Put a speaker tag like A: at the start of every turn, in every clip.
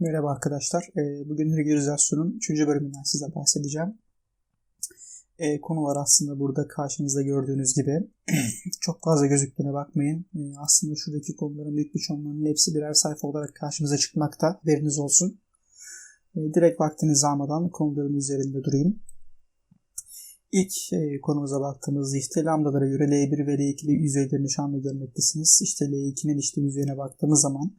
A: Merhaba arkadaşlar. Ee, bugün regülizasyonun 3. bölümünden size bahsedeceğim. Ee, konular aslında burada karşınızda gördüğünüz gibi. Çok fazla gözüktüğüne bakmayın. Ee, aslında şuradaki konuların büyük bir çoğunluğunun hepsi birer sayfa olarak karşımıza çıkmakta. Haberiniz olsun. Direkt vaktinizi almadan konuların üzerinde durayım. İlk e, konumuza baktığımızda işte lambdalara göre L1 ve L2 yüzeylerini şu anda görmektesiniz. İşte L2'nin işte yüzeyine baktığımız zaman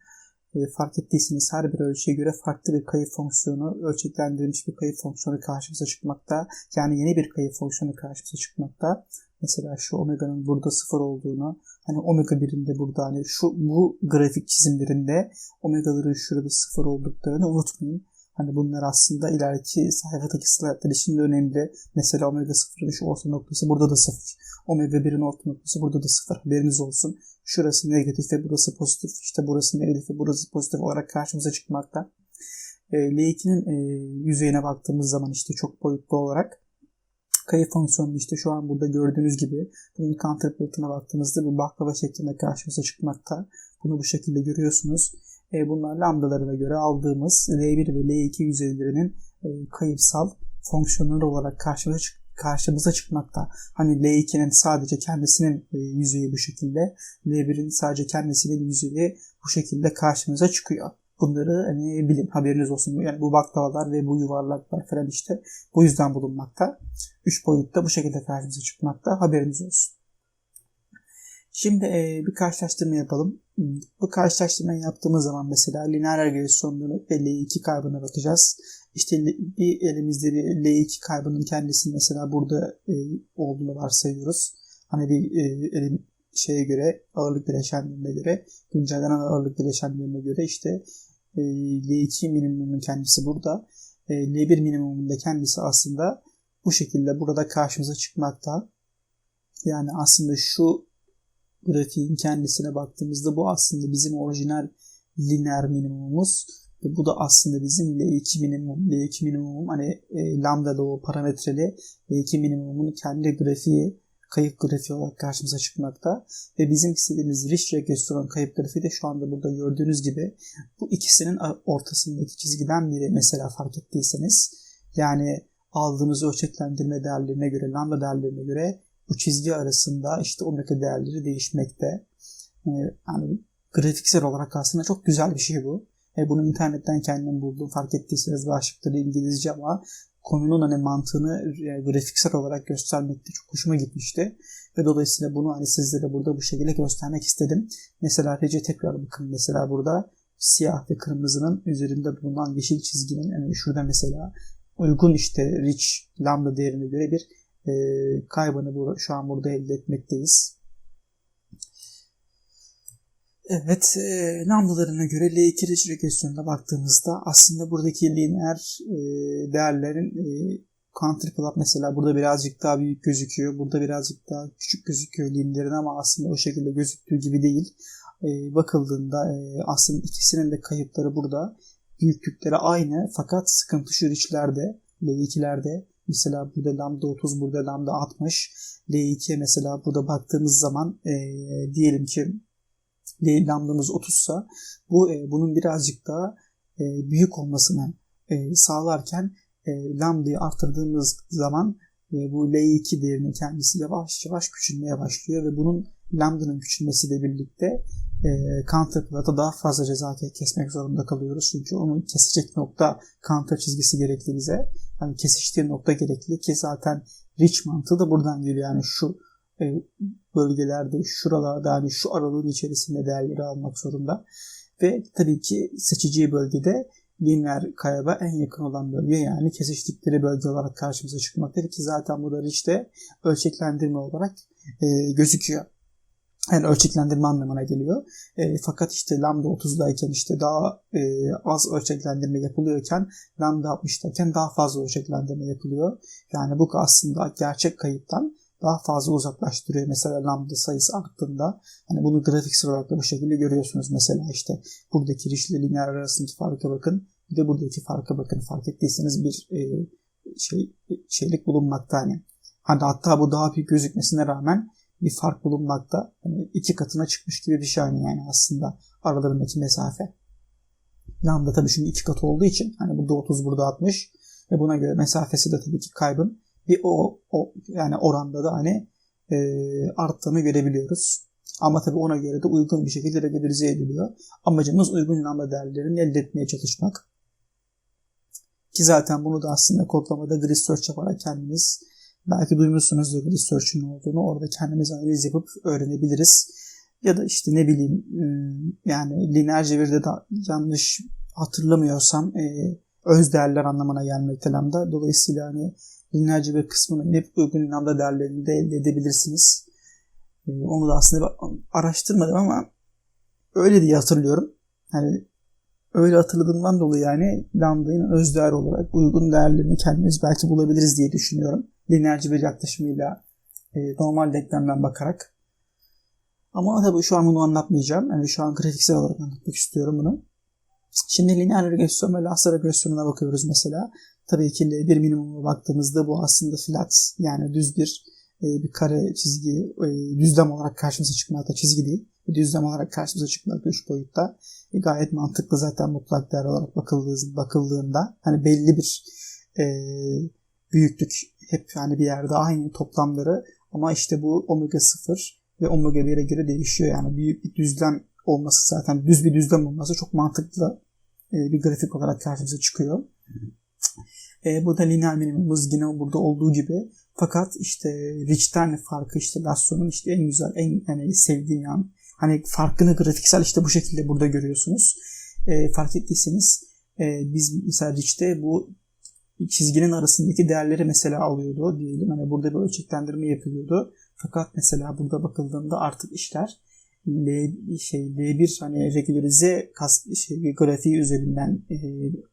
A: e, fark ettiyseniz her bir ölçüye göre farklı bir kayıp fonksiyonu, ölçeklendirilmiş bir kayıp fonksiyonu karşımıza çıkmakta. Yani yeni bir kayıp fonksiyonu karşımıza çıkmakta. Mesela şu omega'nın burada sıfır olduğunu, hani omega birinde burada hani şu bu grafik çizimlerinde omega'ların şurada sıfır olduklarını unutmayın. Hani bunlar aslında ileriki sayfadaki slaytlar için de önemli. Mesela omega 0'ın şu orta noktası burada da 0. Omega 1'in orta noktası burada da 0. Haberiniz olsun. Şurası negatif ve burası pozitif. İşte burası negatif ve burası pozitif olarak karşımıza çıkmakta. E, L2'nin e, yüzeyine baktığımız zaman işte çok boyutlu olarak kayıp fonksiyonu işte şu an burada gördüğünüz gibi bunun counterpart'ına baktığımızda bir baklava şeklinde karşımıza çıkmakta. Bunu bu şekilde görüyorsunuz. E, bunlar lambdalarına göre aldığımız L1 ve L2 yüzeylerinin e, kayıpsal fonksiyonları olarak karşımıza çık karşımıza çıkmakta. Hani L2'nin sadece kendisinin e, yüzeyi bu şekilde, L1'in sadece kendisinin yüzeyi bu şekilde karşımıza çıkıyor. Bunları hani bilin haberiniz olsun. Yani bu baklavalar ve bu yuvarlaklar falan işte bu yüzden bulunmakta. Üç boyutta bu şekilde karşımıza çıkmakta. Haberiniz olsun. Şimdi e, bir karşılaştırma yapalım. Bu karşılaştırmayı yaptığımız zaman mesela lineer regresyonları ve L2 kaybına bakacağız. İşte bir elimizde bir L2 kaybının kendisi mesela burada e, olduğunu varsayıyoruz. Hani bir e, elim şeye göre ağırlık bileşenlerine göre güncellenen ağırlık bileşenlerine göre işte e, L2 minimumunun kendisi burada. E, L1 minimumun da kendisi aslında bu şekilde burada karşımıza çıkmakta. Yani aslında şu grafiğin kendisine baktığımızda bu aslında bizim orijinal lineer minimumumuz. Ve bu da aslında bizim L2 minimum, L2 minimum hani e, lambda o parametreli L2 minimumun kendi grafiği kayıp grafiği olarak karşımıza çıkmakta. Ve bizim istediğimiz rich regresyon kayıp grafiği de şu anda burada gördüğünüz gibi bu ikisinin ortasındaki çizgiden biri mesela fark ettiyseniz yani aldığımız ölçeklendirme değerlerine göre, lambda değerlerine göre bu çizgi arasında işte omega değerleri değişmekte. Ee, yani grafiksel olarak aslında çok güzel bir şey bu. E, bunu internetten kendim buldum. Fark ettiyseniz başlıkları İngilizce ama konunun hani mantığını yani grafiksel olarak göstermekte çok hoşuma gitmişti. Ve dolayısıyla bunu hani sizlere burada bu şekilde göstermek istedim. Mesela Rece tekrar bakın mesela burada siyah ve kırmızının üzerinde bulunan yeşil çizginin yani şurada mesela uygun işte rich lambda değerine göre bir e, kaybını şu an burada elde etmekteyiz. Evet, e, lambdalarına göre L2 regresyonuna baktığımızda aslında buradaki lineer e, değerlerin e, counterplot mesela burada birazcık daha büyük gözüküyor. Burada birazcık daha küçük gözüküyor lineerin ama aslında o şekilde gözüktüğü gibi değil. E, bakıldığında e, aslında ikisinin de kayıpları burada. Büyüklükleri aynı fakat sıkıntı şu richlerde, L2'lerde Mesela burada lambda 30, burada lambda 60. L2'ye mesela burada baktığımız zaman e, diyelim ki L lambdamız 30 sa bu e, bunun birazcık daha e, büyük olmasını e, sağlarken e, lambdayı arttırdığımız zaman e, bu L2 değerinin kendisi yavaş yavaş küçülmeye başlıyor ve bunun lambdanın küçülmesiyle birlikte e, counterplot'a daha fazla ceza kesmek zorunda kalıyoruz. Çünkü onun kesecek nokta counter çizgisi gerekli bize. Yani kesiştiği nokta gerekli ki zaten rich mantığı da buradan geliyor. Yani şu bölgelerde, şuralarda yani şu aralığın içerisinde değerleri almak zorunda. Ve tabii ki seçeceği bölgede lineer kayaba en yakın olan bölge yani kesiştikleri bölge olarak karşımıza çıkmaktadır ki zaten bu da işte ölçeklendirme olarak e, gözüküyor. Yani ölçeklendirme anlamına geliyor. E, fakat işte lambda 30'dayken işte daha e, az ölçeklendirme yapılıyorken lambda 60'dayken daha fazla ölçeklendirme yapılıyor. Yani bu aslında gerçek kayıptan daha fazla uzaklaştırıyor. Mesela lambda sayısı arttığında hani bunu grafiksel olarak da bu şekilde görüyorsunuz. Mesela işte buradaki ile lineer arasındaki farka bakın. Bir de buradaki farka bakın. Fark ettiyseniz bir e, şey şeylik bulunmakta hani. Hani hatta bu daha büyük gözükmesine rağmen bir fark bulunmakta. Hani iki katına çıkmış gibi bir şey yani aslında aralarındaki mesafe. Lambda tabii şimdi iki katı olduğu için hani burada 30 burada 60 ve buna göre mesafesi de tabii ki kaybın bir o, o yani oranda da hani e, arttığını görebiliyoruz. Ama tabii ona göre de uygun bir şekilde regularize ediliyor. Amacımız uygun lambda değerlerini elde etmeye çalışmak. Ki zaten bunu da aslında kodlamada grid search yaparak kendiniz belki duymuşsunuzdur grid search'ün olduğunu. Orada kendimiz analiz yapıp öğrenebiliriz. Ya da işte ne bileyim yani lineer çeviride de yanlış hatırlamıyorsam e, öz değerler anlamına gelmekte lambda. Dolayısıyla hani lineer cebir kısmını inip uygun lambda değerlerini de elde edebilirsiniz. E, onu da aslında araştırmadım ama öyle diye hatırlıyorum. Hani öyle hatırladığımdan dolayı yani lambda'nın öz değer olarak uygun değerlerini kendimiz belki bulabiliriz diye düşünüyorum. Lineer bir yaklaşımıyla e, normal denklemden bakarak. Ama tabii şu an bunu anlatmayacağım. Yani şu an grafiksel olarak anlatmak istiyorum bunu. Şimdi lineer regresyon ve laser regresyonuna bakıyoruz mesela. Tabii ki bir minimuma baktığımızda bu aslında flat yani düz bir e, bir kare çizgi e, düzlem olarak karşımıza çıkmakta çizgi değil. Bir düzlem olarak karşımıza çıkmakta 3 boyutta. E, gayet mantıklı zaten mutlak değer olarak bakıldığında, bakıldığında hani belli bir büyüklük hep yani bir yerde aynı toplamları ama işte bu omega 0 ve omega 1'e göre değişiyor. Yani büyük bir düzlem olması zaten düz bir düzlem olması çok mantıklı bir grafik olarak karşımıza çıkıyor. E, burada lineer minimumumuz yine burada olduğu gibi fakat işte Rich'ten farkı işte Lasso'nun işte en güzel en yani sevdiğim yan hani farkını grafiksel işte bu şekilde burada görüyorsunuz. E, fark ettiyseniz e, biz mesela Rich'te bu çizginin arasındaki değerleri mesela alıyordu diyelim. Hani burada bir ölçeklendirme yapılıyordu. Fakat mesela burada bakıldığında artık işler L şey L1 hani regularize kas, şey, grafiği üzerinden e,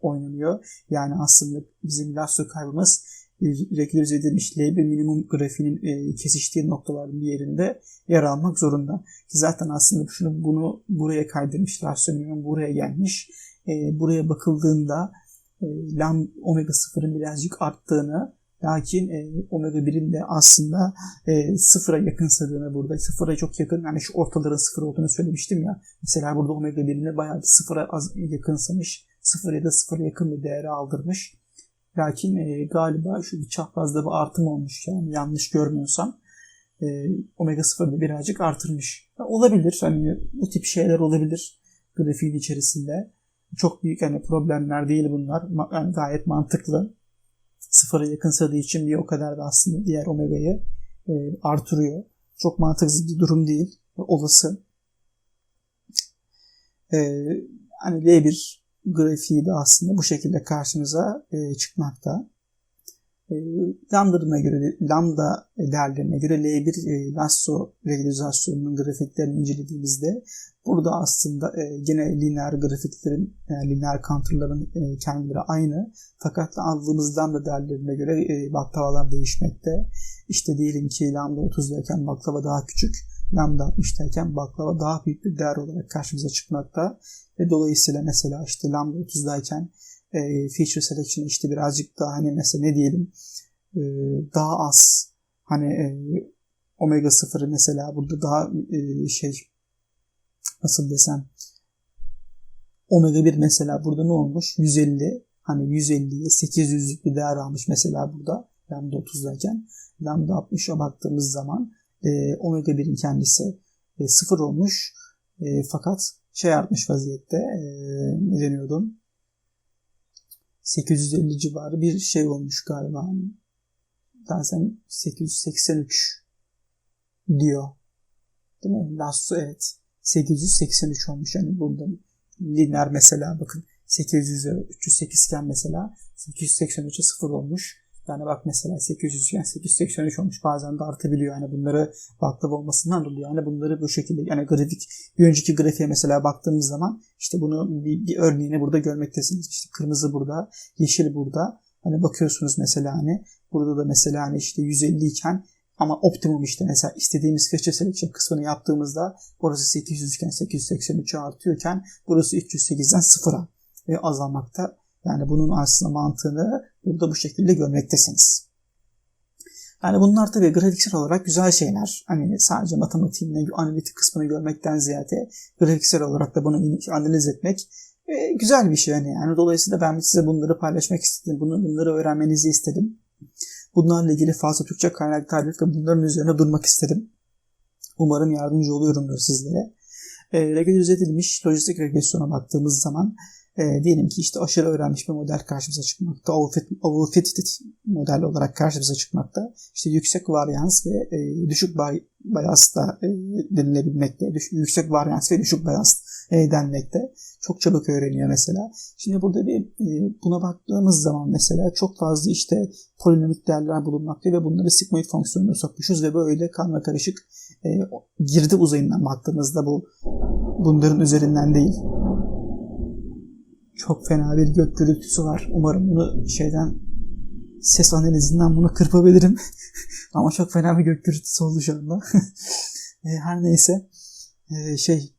A: oynanıyor. Yani aslında bizim lasso kaybımız e, regularize edilmiş L1 minimum grafiğinin e, kesiştiği noktaların bir yerinde yer almak zorunda. Ki zaten aslında şunu bunu buraya kaydırmış. Lasso minimum buraya gelmiş. E, buraya bakıldığında e, lam omega 0'ın birazcık arttığını Lakin e, omega 1'in de aslında e, sıfıra yakınsadığını burada sıfıra çok yakın yani şu ortaların sıfır olduğunu söylemiştim ya. Mesela burada omega 1'ine bayağı bir sıfıra az yakınsamış. Sıfır ya da sıfıra yakın bir değeri aldırmış. Lakin e, galiba şu bir çaprazda bir artım olmuş yani yanlış görmüyorsam. E, omega 0'da birazcık artırmış. Olabilir hani bu tip şeyler olabilir grafiğin içerisinde. Çok büyük hani problemler değil bunlar. Yani gayet mantıklı sıfıra yakın sayıdığı için bir o kadar da aslında diğer omega'yı e, artırıyor. Çok mantıksız bir durum değil. Olası. E, hani L1 grafiği de aslında bu şekilde karşımıza e, çıkmakta. E, lambda'larına göre, lambda değerlerine göre L1 e, lasso regülizasyonunun grafiklerini incelediğimizde burada aslında e, gene lineer grafiklerin, yani lineer counter'ların e, kendileri aynı. Fakat aldığımız lambda değerlerine göre e, baklavalar değişmekte. İşte diyelim ki lambda 30'dayken baklava daha küçük, lambda 60'dayken baklava daha büyük bir değer olarak karşımıza çıkmakta. Ve dolayısıyla mesela işte lambda 30'dayken e, feature selection işte birazcık daha hani mesela ne diyelim e, daha az hani e, omega 0'ı mesela burada daha e, şey nasıl desem omega 1 mesela burada ne olmuş? 150 hani 150'ye 800'lük bir değer almış mesela burada lambda 30'dayken lambda 60'a baktığımız zaman e, omega 1'in kendisi e, 0 olmuş. E, fakat şey artmış vaziyette e, ne deniyordum 850 civarı bir şey olmuş galiba. Zaten 883 diyor. Değil mi? Lasso evet. 883 olmuş. Yani burada lineer mesela bakın 800'e 308 iken mesela 883'e 0 olmuş. Yani bak mesela 800 yani 883 olmuş bazen de artabiliyor. Yani bunları baklava olmasından dolayı yani bunları bu şekilde yani grafik bir önceki grafiğe mesela baktığımız zaman işte bunu bir, bir örneğini burada görmektesiniz. İşte kırmızı burada, yeşil burada. Hani bakıyorsunuz mesela hani burada da mesela hani işte 150 iken ama optimum işte mesela istediğimiz feature selection kısmını yaptığımızda burası 800 iken 883'e artıyorken burası 308'den 0'a ve azalmakta yani bunun aslında mantığını burada bu şekilde görmektesiniz. Yani bunlar tabii grafiksel olarak güzel şeyler. Hani sadece matematiğin analitik kısmını görmekten ziyade grafiksel olarak da bunu analiz etmek E, güzel bir şey yani. yani. Dolayısıyla ben size bunları paylaşmak istedim. Bunu, bunları öğrenmenizi istedim. Bunlarla ilgili fazla Türkçe kaynak tarif ve bunların üzerine durmak istedim. Umarım yardımcı oluyorumdur sizlere. E, regülize edilmiş lojistik regresyona baktığımız zaman e, diyelim ki işte aşırı öğrenmiş bir model karşımıza çıkmakta. Overfitted model olarak karşımıza çıkmakta. İşte yüksek varyans ve e, düşük bayas da e, denilebilmekte. Düş, yüksek varyans ve düşük bayas e, denmekte. Çok çabuk öğreniyor mesela. Şimdi burada bir e, buna baktığımız zaman mesela çok fazla işte polinomik değerler bulunmakta ve bunları sigmoid fonksiyonuna sokmuşuz ve böyle karma karışık e, girdi uzayından baktığımızda bu bunların üzerinden değil çok fena bir gök gürültüsü var. Umarım bunu şeyden ses analizinden bunu kırpabilirim. Ama çok fena bir gök gürültüsü oldu şu anda. E, her neyse e, şey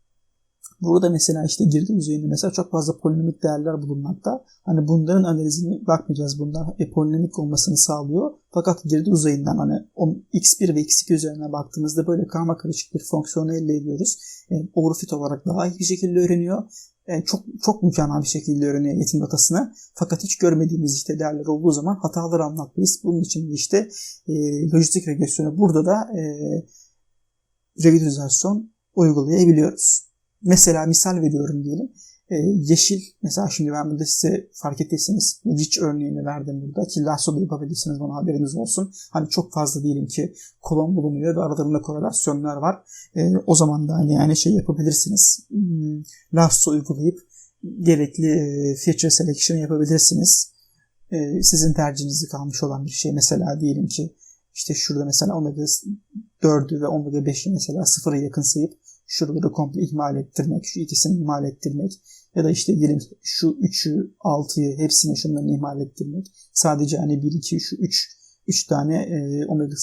A: burada mesela işte girdi uzayında mesela çok fazla polinomik değerler bulunmakta. Hani bunların analizine bakmayacağız. Bunlar e, polinomik olmasını sağlıyor. Fakat girdi uzayından hani x1 ve x2 üzerine baktığımızda böyle karma karışık bir fonksiyonu elde ediyoruz. E, overfit olarak daha iyi bir şekilde öğreniyor yani çok çok mükemmel bir şekilde öğreniyor eğitim datasını. Fakat hiç görmediğimiz işte değerler olduğu zaman hataları anlatmayız. Bunun için de işte e, lojistik regresyonu burada da e, regülarizasyon uygulayabiliyoruz. Mesela misal veriyorum diyelim. E, yeşil mesela şimdi ben burada size fark ettiyseniz rich örneğini verdim burada ki lasso da yapabilirsiniz bana haberiniz olsun. Hani çok fazla diyelim ki kolon bulunuyor ve aralarında korelasyonlar var. E, o zaman da hani yani şey yapabilirsiniz. Hmm, lasso uygulayıp gerekli e, feature selection yapabilirsiniz. E, sizin tercihinizi kalmış olan bir şey mesela diyelim ki işte şurada mesela omega 4'ü ve omega 5'i mesela sıfıra yakın sayıp şuraları komple ihmal ettirmek, şu ikisini ihmal ettirmek ya da işte diyelim şu 3'ü, 6'yı hepsini şunların ihmal ettirmek. Sadece hani 1, 2, şu 3, 3 tane e, omega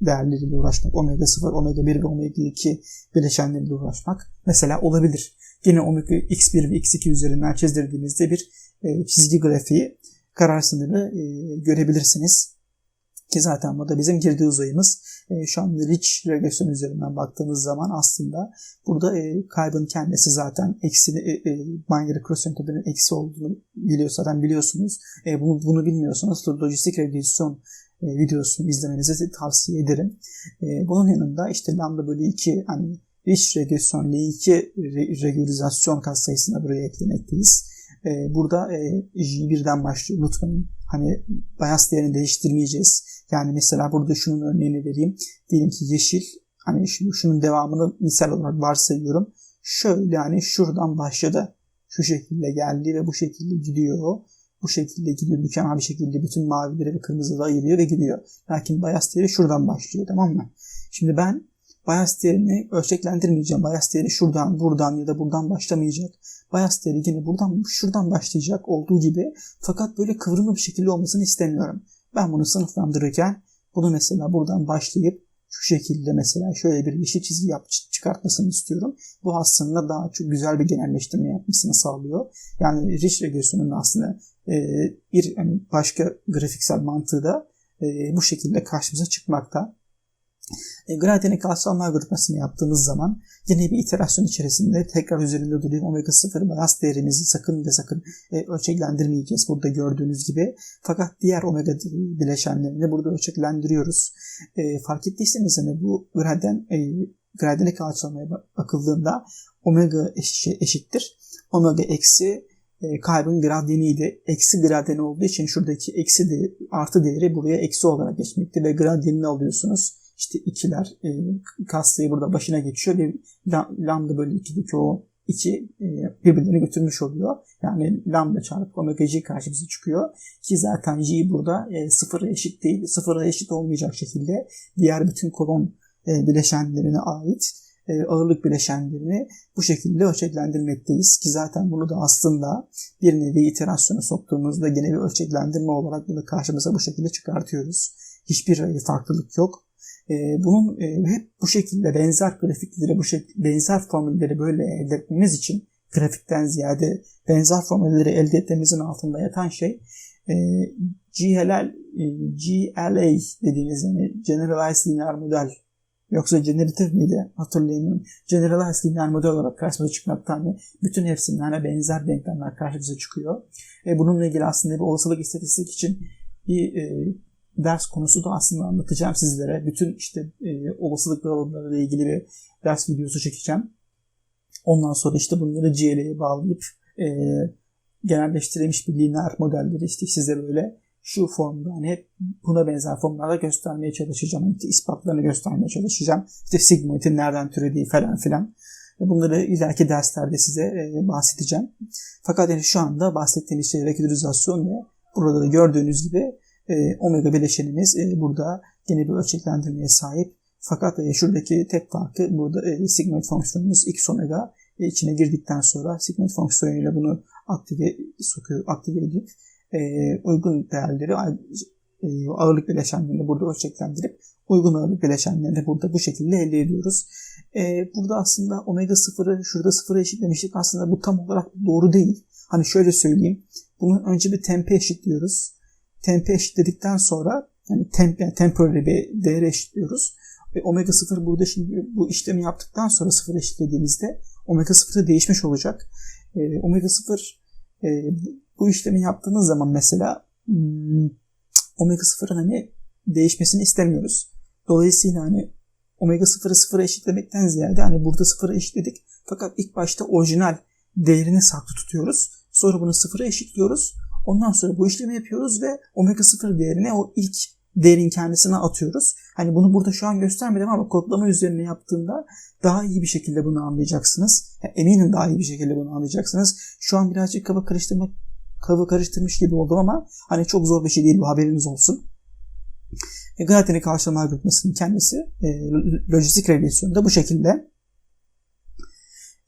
A: değerleriyle uğraşmak. Omega 0, omega 1 ve omega 2 bileşenleriyle uğraşmak mesela olabilir. Yine omega x1 ve x2 üzerinden çizdirdiğinizde bir e, çizgi grafiği karar sınırı e, görebilirsiniz. Ki zaten bu da bizim girdiği uzayımız. E, şu an rich regresyon üzerinden baktığımız zaman aslında burada e, kaybın kendisi zaten eksi e, e, binary cross entropi'nin eksi olduğunu biliyor zaten biliyorsunuz. E, bunu, bunu bilmiyorsanız lojistik regresyon e, videosunu izlemenizi tavsiye ederim. E, bunun yanında işte lambda bölü 2 hani rich regresyon L2 re, regürizasyon katsayısına buraya eklemekteyiz. E, burada e, J1'den başlıyor unutmayın. Hani bias değerini değiştirmeyeceğiz. Yani mesela burada şunun örneğini vereyim. Diyelim ki yeşil. Hani şimdi şunun devamını misal olarak varsayıyorum. Şöyle yani şuradan başladı. Şu şekilde geldi ve bu şekilde gidiyor. Bu şekilde gidiyor. Mükemmel bir şekilde bütün mavileri ve kırmızıları ayırıyor ve gidiyor. Lakin bias değeri şuradan başlıyor. Tamam mı? Şimdi ben bias değerini ölçeklendirmeyeceğim. Bias değeri şuradan, buradan ya da buradan başlamayacak. Bias değeri buradan, şuradan başlayacak olduğu gibi. Fakat böyle kıvrımlı bir şekilde olmasını istemiyorum. Ben bunu sınıflandırırken bunu mesela buradan başlayıp şu şekilde mesela şöyle bir yeşil çizgi yap, çıkartmasını istiyorum. Bu aslında daha çok güzel bir genelleştirme yapmasını sağlıyor. Yani rich regresyonun aslında e, bir yani başka grafiksel mantığı da e, bu şekilde karşımıza çıkmakta. E, Gradient alçalma algoritmasını yaptığımız zaman yine bir iterasyon içerisinde tekrar üzerinde durayım omega 0 bias değerimizi sakın ve sakın e, ölçeklendirmeyeceğiz burada gördüğünüz gibi. Fakat diğer omega bileşenlerini burada ölçeklendiriyoruz. E, fark ettiyseniz hani bu gradient, e, gradient alçalmaya bakıldığında omega eşittir. Omega eksi e, kaybın gradyeniydi. Eksi gradyeni olduğu için şuradaki eksi de, artı değeri buraya eksi olarak geçmekte ve gradyenini alıyorsunuz işte ikiler e, kastayı burada başına geçiyor ve lambda bölü 2'deki o iki e, birbirlerini götürmüş oluyor. Yani lambda çarpı omega g karşımıza çıkıyor. Ki zaten g burada e, sıfıra eşit değil. Sıfıra eşit olmayacak şekilde diğer bütün kolon e, bileşenlerine ait e, ağırlık bileşenlerini bu şekilde ölçeklendirmekteyiz. Ki zaten bunu da aslında bir nevi iterasyona soktuğumuzda yine bir ölçeklendirme olarak bunu karşımıza bu şekilde çıkartıyoruz. Hiçbir farklılık yok. Ee, bunun e, hep bu şekilde benzer grafikleri, bu şekilde benzer formülleri böyle elde etmemiz için grafikten ziyade benzer formülleri elde etmemizin altında yatan şey e, GLL, e, GLA dediğimiz yani Generalized Linear Model Yoksa generative miydi? Hatırlayamıyorum. Generalized linear model olarak karşımıza çıkmakta hani bütün hepsinden hani benzer denklemler karşımıza çıkıyor. E, bununla ilgili aslında bir olasılık istatistik için bir e, ders konusu da aslında anlatacağım sizlere. Bütün işte e, olasılık dağılımlarıyla ilgili bir ders videosu çekeceğim. Ondan sonra işte bunları GL'ye bağlayıp e, genelleştirilmiş bir lineer modelleri işte size böyle şu formda hani hep buna benzer formlarda göstermeye çalışacağım. İşte ispatlarını göstermeye çalışacağım. İşte sigmoidin nereden türediği falan filan. Bunları ileriki derslerde size e, bahsedeceğim. Fakat yani şu anda bahsettiğimiz şey rekülürizasyon ve burada da gördüğünüz gibi e, omega bileşenimiz e, burada yeni bir ölçeklendirmeye sahip. Fakat e, şuradaki tek farkı burada e, sigmoid fonksiyonumuz x omega içine girdikten sonra sigmoid fonksiyonuyla bunu aktive sokuyor, aktive edip uygun değerleri ağırlık bileşenlerini burada ölçeklendirip uygun ağırlık bileşenlerini burada bu şekilde elde ediyoruz. Burada aslında omega sıfırı şurada sıfıra eşitlemiştik. Aslında bu tam olarak doğru değil. Hani şöyle söyleyeyim. Bunu önce bir tempe eşitliyoruz. Tempe eşitledikten sonra yani temp, yani temporary bir değer eşitliyoruz. Ve omega 0 burada şimdi bu işlemi yaptıktan sonra sıfır eşitlediğimizde omega 0 değişmiş olacak. E, omega 0 e, bu işlemi yaptığınız zaman mesela hmm, omega 0'ın hani değişmesini istemiyoruz. Dolayısıyla hani omega 0'ı 0'a eşitlemekten ziyade hani burada 0'a eşitledik. Fakat ilk başta orijinal değerini saklı tutuyoruz. Sonra bunu 0'a eşitliyoruz. Ondan sonra bu işlemi yapıyoruz ve omega 0 değerine o ilk değerin kendisine atıyoruz. Hani bunu burada şu an göstermedim ama kodlama üzerine yaptığında daha iyi bir şekilde bunu anlayacaksınız. Yani eminim daha iyi bir şekilde bunu anlayacaksınız. Şu an birazcık kafa karıştırmak kafa karıştırmış gibi oldum ama hani çok zor bir şey değil bu haberiniz olsun. E, Gnati'nin karşılama algoritmasının kendisi e, lojistik regresyonda bu şekilde.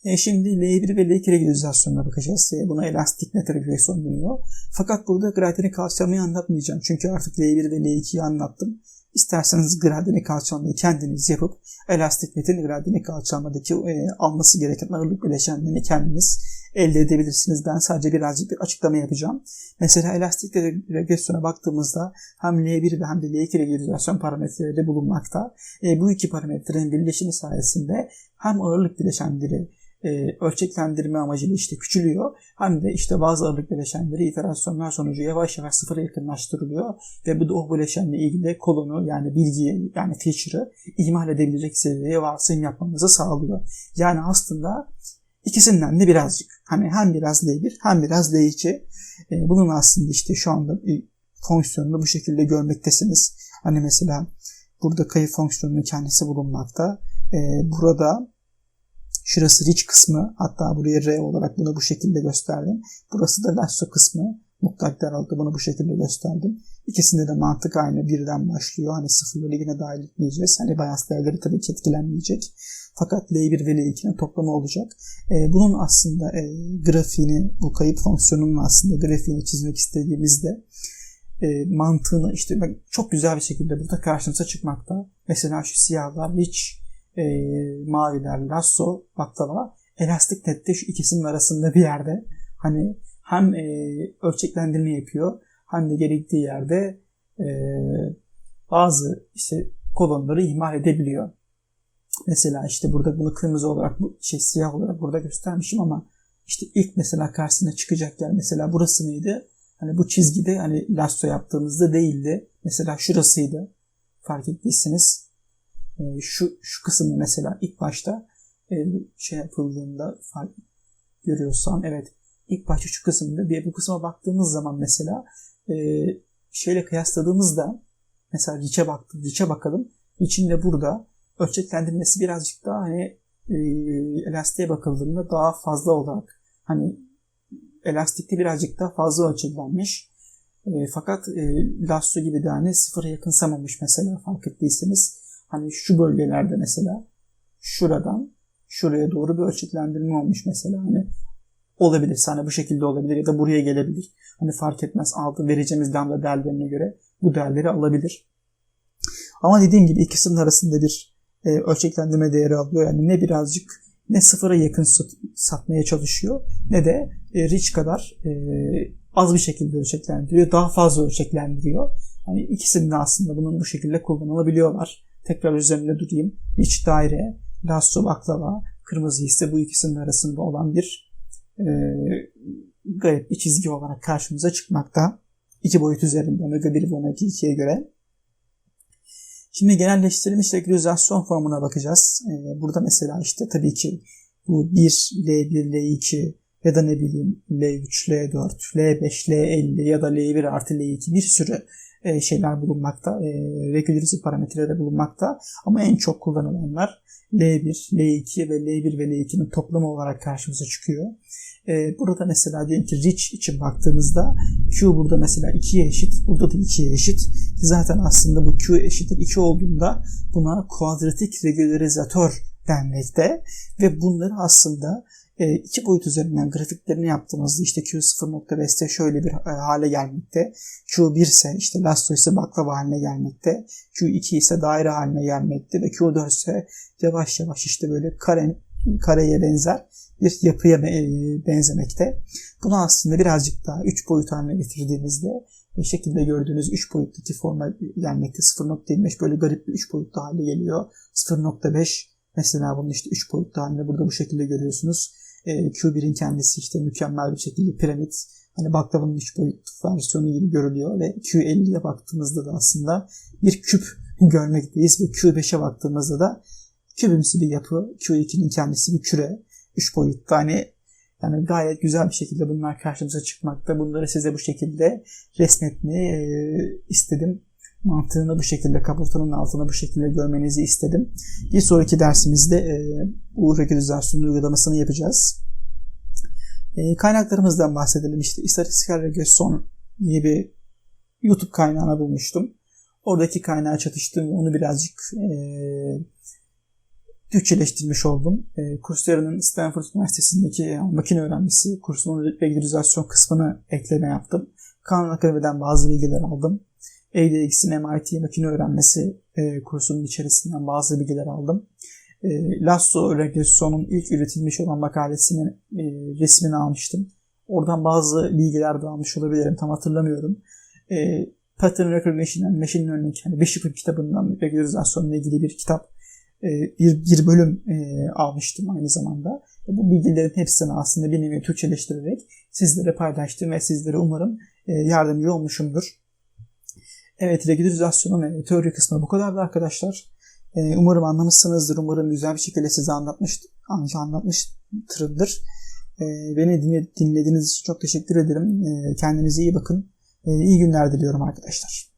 A: E, şimdi L1 ve L2 regülizasyonuna bakacağız. E, buna elastik net regresyon deniyor. Fakat burada gradiyeni karşılamayı anlatmayacağım. Çünkü artık L1 ve L2'yi anlattım. İsterseniz gradiyeni karşılamayı kendiniz yapıp elastik netin gradiyeni karşılamadaki e, alması gereken ağırlık bileşenlerini kendiniz elde edebilirsiniz. Ben sadece birazcık bir açıklama yapacağım. Mesela elastik regresyona baktığımızda hem L1 ve hem de L2 regresyon parametreleri bulunmakta. E, bu iki parametrenin birleşimi sayesinde hem ağırlık bileşenleri e, ölçeklendirme amacıyla işte küçülüyor. Hem de işte bazı ağırlık bileşenleri iterasyonlar sonucu yavaş yavaş sıfıra yakınlaştırılıyor ve bu da o bileşenle ilgili kolonu yani bilgiyi yani feature'ı ihmal edebilecek seviyeye varsayım yapmamızı sağlıyor. Yani aslında ikisinden de birazcık hani hem biraz L1 hem biraz L2 e, bunun aslında işte şu anda fonksiyonunu bu şekilde görmektesiniz. Hani mesela burada kayıp fonksiyonunun kendisi bulunmakta. E, burada Şurası rich kısmı. Hatta buraya R olarak bunu bu şekilde gösterdim. Burası da lasso kısmı. Mutlak daraltı bunu bu şekilde gösterdim. İkisinde de mantık aynı. Birden başlıyor. Hani sıfırları yine dahil etmeyeceğiz. Hani bayas değerleri tabii ki etkilenmeyecek. Fakat L1 ve L2'nin toplamı olacak. E, bunun aslında e, grafiğini, bu kayıp fonksiyonunun aslında grafiğini çizmek istediğimizde e, mantığını işte çok güzel bir şekilde burada karşımıza çıkmakta. Mesela şu siyahlar hiç e, maviler lasso baklava elastik tette şu ikisinin arasında bir yerde hani hem e, ölçeklendirme yapıyor hem de gerektiği yerde e, bazı işte kolonları ihmal edebiliyor. Mesela işte burada bunu kırmızı olarak bu şey siyah olarak burada göstermişim ama işte ilk mesela karşısına çıkacak yer mesela burası mıydı? Hani bu çizgide hani lasso yaptığımızda değildi. Mesela şurasıydı. Fark ettiyseniz e, şu şu kısımda mesela ilk başta e, şey yapıldığında fark görüyorsan evet ilk başta şu kısımda bir bu kısma baktığımız zaman mesela e, şeyle kıyasladığımızda mesela Rich'e baktım. Rich'e bakalım. Rich'in de burada ölçeklendirmesi birazcık daha hani e, elastiğe bakıldığında daha fazla olarak hani elastikte birazcık daha fazla ölçeklenmiş. E, fakat e, lasso gibi de hani sıfıra yakınsamamış mesela fark ettiyseniz. Hani şu bölgelerde mesela şuradan şuraya doğru bir ölçeklendirme olmuş mesela. Hani olabilir. Hani bu şekilde olabilir ya da buraya gelebilir. Hani fark etmez. Altı vereceğimiz lambda değerlerine göre bu değerleri alabilir. Ama dediğim gibi ikisinin arasında bir e, ölçeklendirme değeri alıyor. Yani ne birazcık ne sıfıra yakın satmaya çalışıyor ne de e, rich kadar e, az bir şekilde ölçeklendiriyor. Daha fazla ölçeklendiriyor. Hani ikisini de aslında bunun bu şekilde kullanılabiliyorlar. Tekrar üzerinde durayım. İç daire, lasso baklava, kırmızı ise bu ikisinin arasında olan bir e, garip bir çizgi olarak karşımıza çıkmakta. İki boyut üzerinde omega 1 ve omega 2'ye göre. Şimdi genelleştirilmiş regülasyon formuna bakacağız. Ee, burada mesela işte tabii ki bu 1, L1, L2 ya da ne bileyim L3, L4, L5, L50 ya da L1 artı L2 bir sürü e, şeyler bulunmakta. E, regülasyon parametreleri bulunmakta. Ama en çok kullanılanlar L1, L2 ve L1 ve L2'nin toplamı olarak karşımıza çıkıyor. Ee, burada mesela diyelim ki rich için baktığımızda Q burada mesela 2'ye eşit. Burada da 2'ye eşit. Zaten aslında bu Q eşittir 2 olduğunda buna kuadratik regülarizatör denmekte. Ve bunları aslında e, iki boyut üzerinden grafiklerini yaptığımızda işte Q 0.5'te şöyle bir e, hale gelmekte. Q1 ise işte lasso ise baklava haline gelmekte. Q2 ise daire haline gelmekte ve Q4 ise yavaş yavaş işte böyle kare, kareye benzer bir yapıya e, benzemekte. Bunu aslında birazcık daha 3 boyut haline getirdiğimizde şekilde gördüğünüz 3 boyuttaki forma gelmekte 0.25 böyle garip bir 3 boyutlu hale geliyor. 0.5 mesela bunun işte 3 boyutlu halinde burada bu şekilde görüyorsunuz. E, Q1'in kendisi işte mükemmel bir şekilde piramit hani baklavanın 3 boyutlu versiyonu gibi görülüyor ve Q50'ye baktığımızda da aslında bir küp görmekteyiz ve Q5'e baktığımızda da kübümsü bir yapı. Q2'nin kendisi bir küre. 3 boyutta hani yani gayet güzel bir şekilde bunlar karşımıza çıkmakta. Bunları size bu şekilde resmetmeyi e, istedim. Mantığını bu şekilde kaputunun altına bu şekilde görmenizi istedim. Bir sonraki dersimizde e, bu regülasyonun uygulamasını yapacağız. E, kaynaklarımızdan bahsedelim. İşte istatistiksel regülasyon diye bir YouTube kaynağına bulmuştum. Oradaki kaynağı çatıştım onu birazcık e, Türkçeleştirmiş oldum. E, kurslarının Stanford Üniversitesi'ndeki e, makine öğrenmesi kursunun regülarizasyon kısmını ekleme yaptım. Kanun Akademi'den bazı bilgiler aldım. ADX'in MIT makine öğrenmesi e, kursunun içerisinden bazı bilgiler aldım. E, Lasso regülasyonun ilk üretilmiş olan makalesinin e, resmini almıştım. Oradan bazı bilgiler de almış olabilirim. Tam hatırlamıyorum. E, Pattern Recognition and Machine Learning yani Bishop'un kitabından regülarizasyonla ilgili bir kitap e, bir, bir bölüm e, almıştım aynı zamanda. Bu bilgilerin hepsini aslında bir nevi Türkçeleştirerek sizlere paylaştım ve sizlere umarım e, yardımcı olmuşumdur. Evet, regülarizasyonun teori kısmı bu kadardı arkadaşlar. Umarım anlamışsınızdır. Umarım güzel bir şekilde size anlatmış, anlatmıştırdır. Beni dinlediğiniz için çok teşekkür ederim. Kendinize iyi bakın. İyi günler diliyorum arkadaşlar.